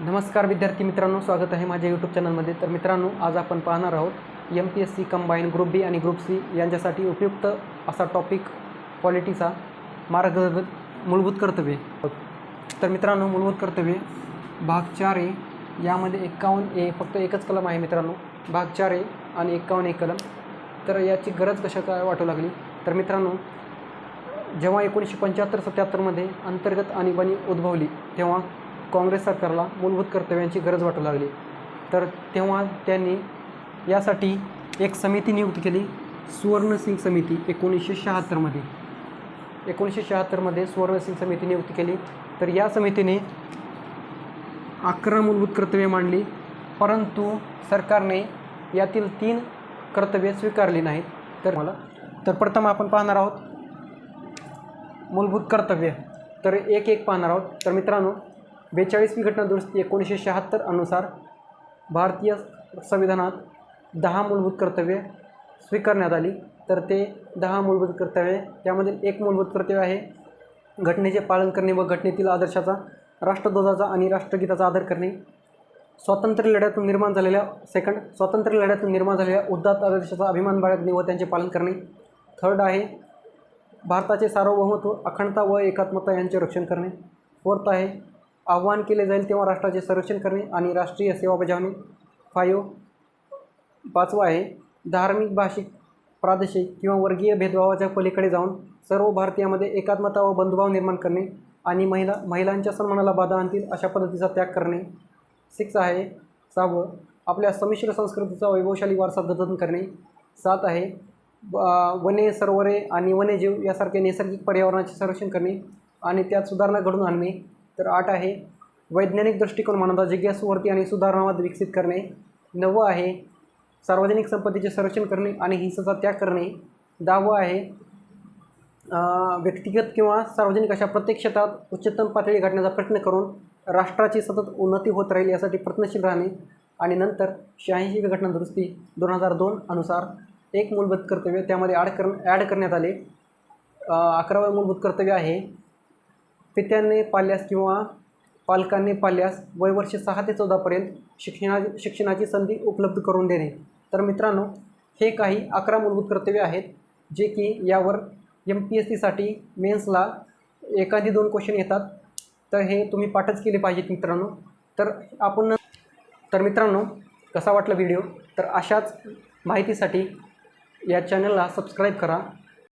नमस्कार विद्यार्थी मित्रांनो स्वागत आहे माझ्या यूट्यूब चॅनलमध्ये तर मित्रांनो आज आपण पाहणार आहोत M P S C combine group B आणि ग्रुप सी यांच्यासाठी उपयुक्त असा टॉपिक क्वालिटीचा मार्ग मूलभूत कर्तव्ये. तर मित्रांनो मूलभूत कर्तव्ये भाग चार ए यामध्ये एक्कावन्न ए फक्त एकच कलम आहे मित्रांनो. भाग चार ए आणि एक्कावन्न ए कलम. तर याची गरज कशा काय वाटू लागली? तर मित्रांनो जेव्हा एकोणीसशे पंच्याहत्तर सत्याहत्तरमध्ये अंतर्गत आणीबाणी उद्भवली तेव्हा काँग्रेस सरकारला मूलभूत कर्तव्यांची गरज वाटू लागली. तर तेव्हा त्यांनी यासाठी एक समिती नियुक्त केली सुवर्णसिंग समिती एकोणीसशे शहात्तरमध्ये एकोणीसशे शहात्तरमध्ये सुवर्णसिंग समिती नियुक्त केली. तर या समितीने अकरा मूलभूत कर्तव्ये मांडली परंतु सरकारने यातील तीन कर्तव्ये स्वीकारली नाहीत. तर मला तर प्रथम आपण पाहणार आहोत मूलभूत कर्तव्य. तर एक एक पाहणार आहोत. तर मित्रांनो बेचाळीसवी घटना दुरुस्ती एकोणीसशे शहात्तर अनुसार भारतीय संविधानात दहा मूलभूत कर्तव्ये स्वीकारण्यात आली. तर ते दहा मूलभूत कर्तव्ये त्यामधील एक मूलभूत कर्तव्य आहे घटनेचे पालन करणे व घटनेतील आदर्शाचा राष्ट्रध्वजाचा आणि राष्ट्रगीताचा आदर करणे. स्वातंत्र्य लढ्यातून निर्माण झालेल्या सेकंड स्वातंत्र्य लढ्यातून निर्माण झालेल्या उद्दात आदर्शाचा अभिमान बाळगणे व त्यांचे पालन करणे. थर्ड आहे भारताचे सार्वभौमत्व अखंडता व एकात्मता यांचे रक्षण करणे. फोर्थ आहे आव्हान केले जाईल तेव्हा राष्ट्राचे संरक्षण करणे आणि राष्ट्रीय सेवा बजावणे. फायो पाचवा आहे धार्मिक भाषिक प्रादेशिक किंवा वर्गीय भेदभावाच्या पलीकडे जाऊन सर्व भारतीयामध्ये एकात्मता व बंधुभाव निर्माण करणे आणि महिला महिलांच्या सन्मानाला बाधा आणतील अशा पद्धतीचा त्याग करणे. सिक्स आहे सहावं आपल्या संमिश्र संस्कृतीचा वैभवशाली वारसा जतन करणे. सात आहे ब- वने सरोवरे आणि वन्यजीव यासारखे नैसर्गिक पर्यावरणाचे संरक्षण करणे आणि त्यात सुधारणा घडून आणणे. तर आठ आहे. वैज्ञानिक दृष्टिकोन मानवता जिज्ञासूवरती आणि सुधारणावाद विकसित करणे. नववं आहे. सार्वजनिक संपत्तीचे संरक्षण करणे आणि हिंसाचा त्याग करणे. दहावं आहे. व्यक्तिगत किंवा सार्वजनिक अशा प्रत्येक क्षेत्रात उच्चतम पातळी गाठण्याचा प्रयत्न करून राष्ट्राची सतत उन्नती होत राहील यासाठी प्रयत्नशील राहणे. आणि नंतर शहाऐंशी घटना दुरुस्ती दोन हजार दोन अनुसार एक मूलभूत कर्तव्य त्यामध्ये ॲड कर ॲड करण्यात आले. अकरावं मूलभूत कर्तव्य आहे. पित्याने पाल्यास किंवा पालकांनी पाल्यास वयवर्ष सहा ते चौदापर्यंत शिक्षणा शिक्षणाची संधी उपलब्ध करून देणे. तर मित्रांनो हे काही अकरा मूलभूत कर्तव्य आहेत जे की यावर एम पी एस सीसाठी मेन्सला एखादी दोन क्वेश्चन येतात. तर हे तुम्ही पाठच केले पाहिजेत मित्रांनो. तर आपण तर मित्रांनो कसा वाटला व्हिडिओ तर अशाच माहितीसाठी या चॅनलला सबस्क्राईब करा.